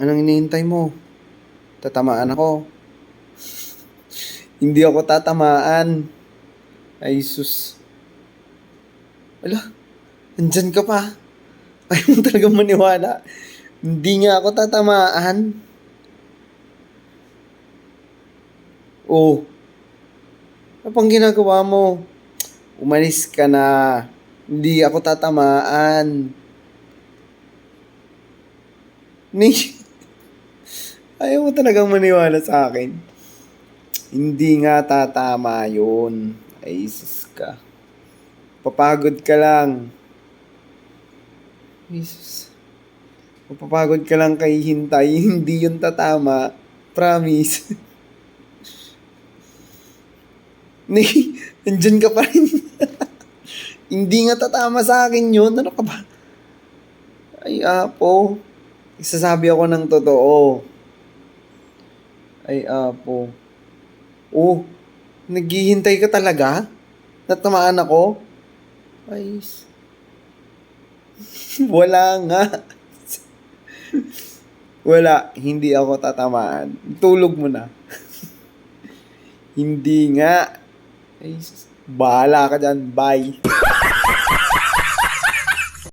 Anong iniintay mo? Tatamaan ako. Hindi ako tatamaan. Ay, sus. Ala, andyan ka pa. Ayaw mo talaga maniwala. Hindi nga ako tatamaan. Oh. Ano pang ginagawa mo? Umalis ka na. Hindi ako tatamaan. Ni Ayaw mo talagang maniwala sa akin. Hindi nga tatama yun. Ay, sus ka. Papagod ka lang. Jesus. Papapagod ka lang kay hintay. Hindi yun tatama. Promise. Ni, nandyan ka pa rin. Hindi nga tatama sa akin yun. Ano ka ba? Ay, apo. Isasabi ako ng totoo. Ay, apo. Oh, naghihintay ka talaga? Natamaan ako? Ay, wala nga. Wala, hindi ako tatamaan. Tulog mo na. hindi nga. Ay, bahala ka dyan. Bye.